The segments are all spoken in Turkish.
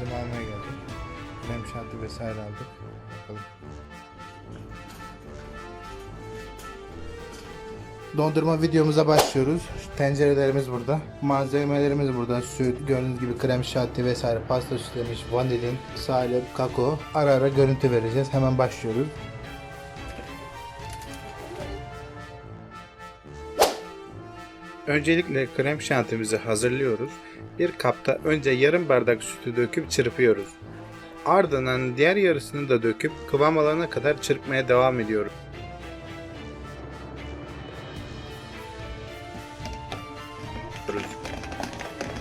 malzeme almaya geldik. Krem şanti vesaire aldık. Bakalım. Dondurma videomuza başlıyoruz. Şu tencerelerimiz burada. Malzemelerimiz burada. Süt, gördüğünüz gibi krem şanti vesaire, pasta süslemiş, vanilin, salep, kakao. Ara ara görüntü vereceğiz. Hemen başlıyoruz. Öncelikle krem şantimizi hazırlıyoruz. Bir kapta önce yarım bardak sütü döküp çırpıyoruz. Ardından diğer yarısını da döküp kıvam alana kadar çırpmaya devam ediyoruz.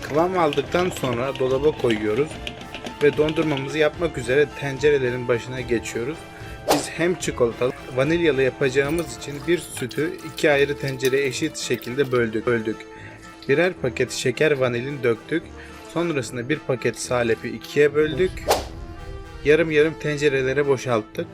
Kıvam aldıktan sonra dolaba koyuyoruz ve dondurmamızı yapmak üzere tencerelerin başına geçiyoruz. Biz hem çikolatalı vanilyalı yapacağımız için bir sütü iki ayrı tencereye eşit şekilde böldük. böldük. Birer paket şeker vanilin döktük. Sonrasında bir paket salepi ikiye böldük. Yarım yarım tencerelere boşalttık.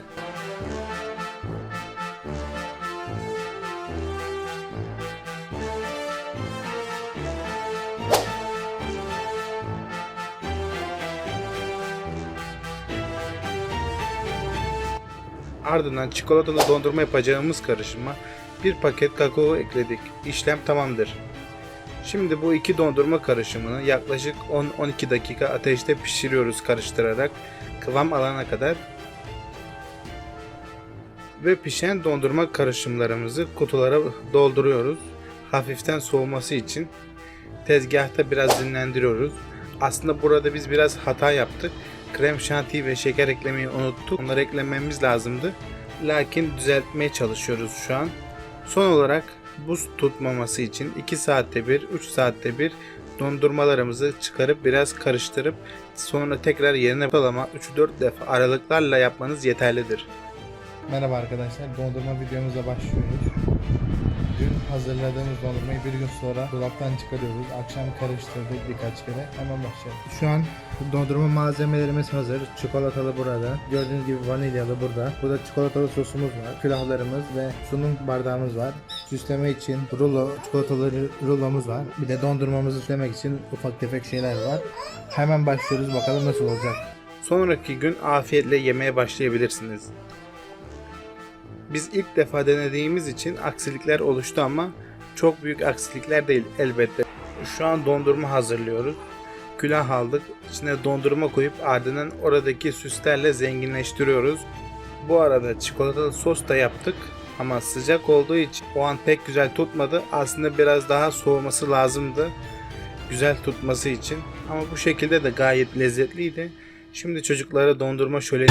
Ardından çikolatalı dondurma yapacağımız karışıma bir paket kakao ekledik. İşlem tamamdır. Şimdi bu iki dondurma karışımını yaklaşık 10-12 dakika ateşte pişiriyoruz karıştırarak kıvam alana kadar. Ve pişen dondurma karışımlarımızı kutulara dolduruyoruz. Hafiften soğuması için tezgahta biraz dinlendiriyoruz. Aslında burada biz biraz hata yaptık. Krem şanti ve şeker eklemeyi unuttuk. Onları eklememiz lazımdı. Lakin düzeltmeye çalışıyoruz şu an. Son olarak buz tutmaması için 2 saatte bir, 3 saatte bir dondurmalarımızı çıkarıp biraz karıştırıp sonra tekrar yerine ortalama 3-4 defa aralıklarla yapmanız yeterlidir. Merhaba arkadaşlar, dondurma videomuza başlıyoruz. Hazırladığımız dondurmayı bir gün sonra dolaptan çıkarıyoruz. Akşam karıştırdık birkaç kere. Hemen başlayalım. Şu an dondurma malzemelerimiz hazır. Çikolatalı burada. Gördüğünüz gibi vanilyalı burada. Burada çikolatalı sosumuz var. Külahlarımız ve sunum bardağımız var. Süsleme için rulo, çikolatalı rulomuz var. Bir de dondurmamızı süslemek için ufak tefek şeyler var. Hemen başlıyoruz bakalım nasıl olacak. Sonraki gün afiyetle yemeye başlayabilirsiniz. Biz ilk defa denediğimiz için aksilikler oluştu ama çok büyük aksilikler değil elbette. Şu an dondurma hazırlıyoruz. Külah aldık. İçine dondurma koyup ardından oradaki süslerle zenginleştiriyoruz. Bu arada çikolatalı sos da yaptık. Ama sıcak olduğu için o an pek güzel tutmadı. Aslında biraz daha soğuması lazımdı. Güzel tutması için. Ama bu şekilde de gayet lezzetliydi. Şimdi çocuklara dondurma şöyle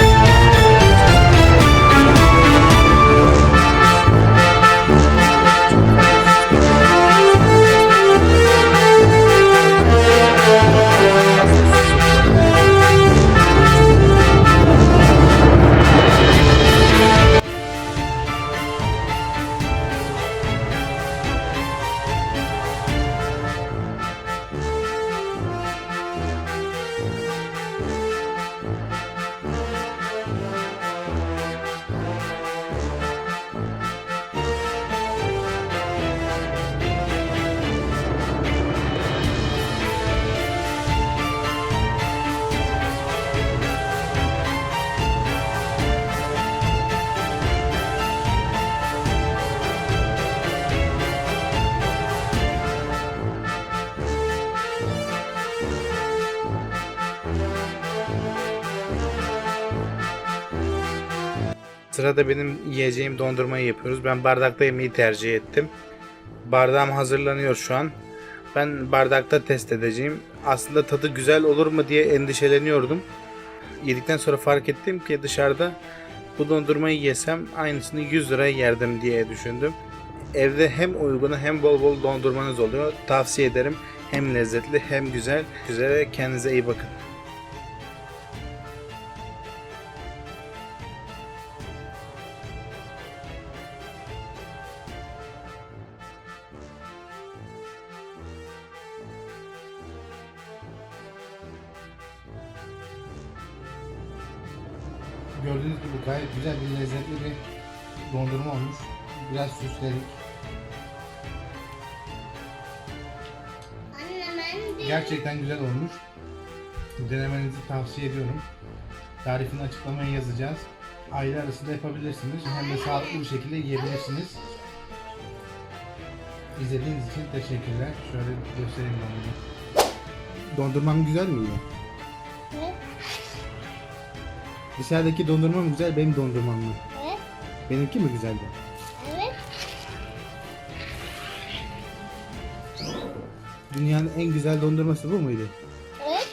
Sırada benim yiyeceğim dondurmayı yapıyoruz. Ben bardakta yemeyi tercih ettim. Bardağım hazırlanıyor şu an. Ben bardakta test edeceğim. Aslında tadı güzel olur mu diye endişeleniyordum. Yedikten sonra fark ettim ki dışarıda bu dondurmayı yesem aynısını 100 liraya yerdim diye düşündüm. Evde hem uygunu hem bol bol dondurmanız oluyor. Tavsiye ederim. Hem lezzetli hem güzel. Güzel kendinize iyi bakın. Gördüğünüz gibi gayet güzel bir lezzetli bir dondurma olmuş. Biraz süsledik. Gerçekten güzel olmuş. Denemenizi tavsiye ediyorum. Tarifini açıklamaya yazacağız. Aile arasında yapabilirsiniz. Hem de sağlıklı bir şekilde yiyebilirsiniz. İzlediğiniz için teşekkürler. Şöyle göstereyim dondurma. Dondurmam güzel miydi? Dışarıdaki dondurma mı güzel, benim dondurmam mı? Evet. Benimki mi güzeldi? Evet. Dünyanın en güzel dondurması bu muydu? Evet.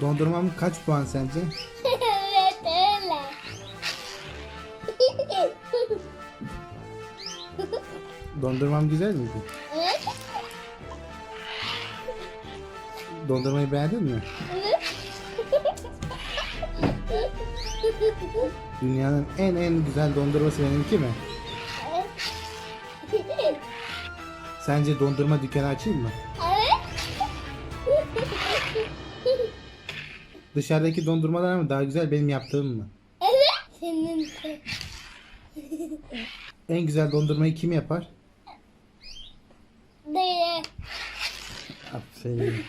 Dondurmam kaç puan sence? evet öyle. Dondurmam güzel miydi? evet. Dondurmayı beğendin mi? Dünyanın en en güzel dondurması benimki mi? Sence dondurma dükkanı açayım mı? Dışarıdaki dondurmalar mı daha güzel benim yaptığım mı? Evet. Senin En güzel dondurmayı kim yapar? de Aferin.